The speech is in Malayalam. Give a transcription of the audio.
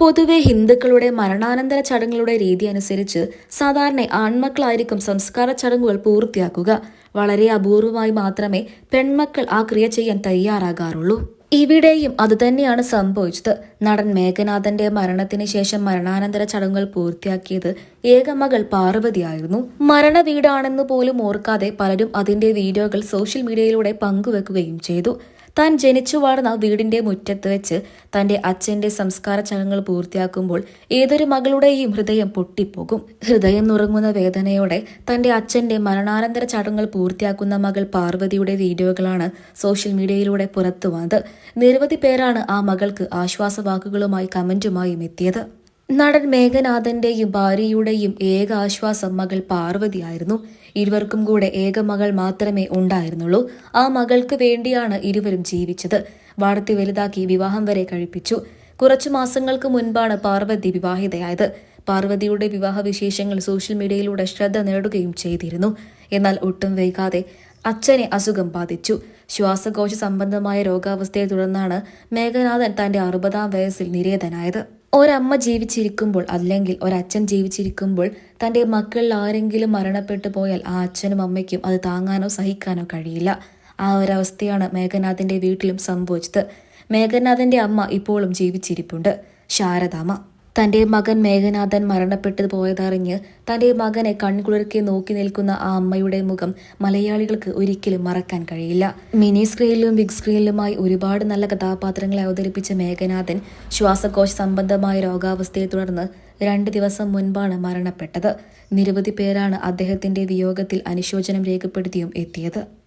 പൊതുവെ ഹിന്ദുക്കളുടെ മരണാനന്തര ചടങ്ങുകളുടെ രീതി അനുസരിച്ച് സാധാരണ ആൺമക്കളായിരിക്കും സംസ്കാര ചടങ്ങുകൾ പൂർത്തിയാക്കുക. വളരെ അപൂർവമായി മാത്രമേ പെൺമക്കൾ ആ ക്രിയ ചെയ്യാൻ തയ്യാറാകാറുള്ളൂ. ഇവിടെയും അതുതന്നെയാണ് സംഭവിച്ചത്. നടൻ മേഘനാഥന്റെ മരണത്തിന് ശേഷം മരണാനന്തര ചടങ്ങുകൾ പൂർത്തിയാക്കിയത് ഏക മകൾ പാർവതിയായിരുന്നു മരണ വീടാണെന്ന് പോലും ഓർക്കാതെ പലരും അതിന്റെ വീഡിയോകൾ സോഷ്യൽ മീഡിയയിലൂടെ പങ്കുവെക്കുകയും ചെയ്തു. താൻ ജനിച്ചു വളർന്ന വീടിന്റെ മുറ്റത്ത് വെച്ച് തന്റെ അച്ഛന്റെ സംസ്കാര ചടങ്ങുകൾ പൂർത്തിയാക്കുമ്പോൾ ഏതൊരു മകളുടെയും ഹൃദയം പൊട്ടിപ്പോകും. ഹൃദയം നുറങ്ങുന്ന വേദനയോടെ തന്റെ അച്ഛന്റെ മരണാനന്തര ചടങ്ങുകൾ പൂർത്തിയാക്കുന്ന മകൾ പാർവതിയുടെ വീഡിയോകളാണ് സോഷ്യൽ മീഡിയയിലൂടെ പുറത്തു വന്നത് നിരവധി പേരാണ് ആ മകൾക്ക് ആശ്വാസവാക്കുകളുമായി കമന്റുമായും എത്തിയത്. നടൻ മേഘനാഥന്റെയും ഭാര്യയുടെയും ഏക ആശ്വാസം മകൾ പാർവതിയായിരുന്നു ഇരുവർക്കും കൂടെ ഏക മകൾ മാത്രമേ ഉണ്ടായിരുന്നുള്ളൂ. ആ മകൾക്ക് വേണ്ടിയാണ് ഇരുവരും ജീവിച്ചത്. വളർത്തി വലുതാക്കി വിവാഹം വരെ കഴിപ്പിച്ചു. കുറച്ചു മാസങ്ങൾക്ക് മുൻപാണ് പാർവതി വിവാഹിതയായത്. പാർവതിയുടെ വിവാഹ വിശേഷങ്ങൾ സോഷ്യൽ മീഡിയയിലൂടെ ശ്രദ്ധ നേടുകയും ചെയ്തിരുന്നു. എന്നാൽ ഒട്ടും വൈകാതെ അച്ഛനെ അസുഖം ബാധിച്ചു. ശ്വാസകോശ സംബന്ധമായ രോഗാവസ്ഥയെ തുടർന്നാണ് മേഘനാഥൻ തന്റെ അറുപതാം വയസ്സിൽ നിര്യാതനായത്. ഒരമ്മ ജീവിച്ചിരിക്കുമ്പോൾ അല്ലെങ്കിൽ ഒരച്ഛൻ ജീവിച്ചിരിക്കുമ്പോൾ തന്റെ മക്കളിൽ ആരെങ്കിലും മരണപ്പെട്ടു പോയാൽ ആ അച്ഛനും അമ്മയ്ക്കും അത് താങ്ങാനോ സഹിക്കാനോ കഴിയില്ല. ആ ഒരവസ്ഥയാണ് മേഘനാഥിന്റെ വീട്ടിലും സംഭവിച്ചത്. മേഘനാഥന്റെ അമ്മ ഇപ്പോഴും ജീവിച്ചിരിപ്പുണ്ട്. ശാരദാമ്മ. തന്റെ മകൻ മേഘനാഥൻ മരണപ്പെട്ടു പോയതറിഞ്ഞ് തന്റെ മകനെ കൺകുളിർക്കെ നോക്കി നിൽക്കുന്ന ആ അമ്മയുടെ മുഖം മലയാളികൾക്ക് ഒരിക്കലും മറക്കാൻ കഴിയില്ല. മിനി സ്ക്രീനിലും ബിഗ് സ്ക്രീനിലുമായി ഒരുപാട് നല്ല കഥാപാത്രങ്ങളെ അവതരിപ്പിച്ച മേഘനാഥൻ ശ്വാസകോശ സംബന്ധമായ രോഗാവസ്ഥയെ തുടർന്ന് രണ്ട് ദിവസം മുൻപാണ് മരണപ്പെട്ടത്. നിരവധി പേരാണ് അദ്ദേഹത്തിന്റെ വിയോഗത്തിൽ അനുശോചനം രേഖപ്പെടുത്തിയും എത്തിയത്.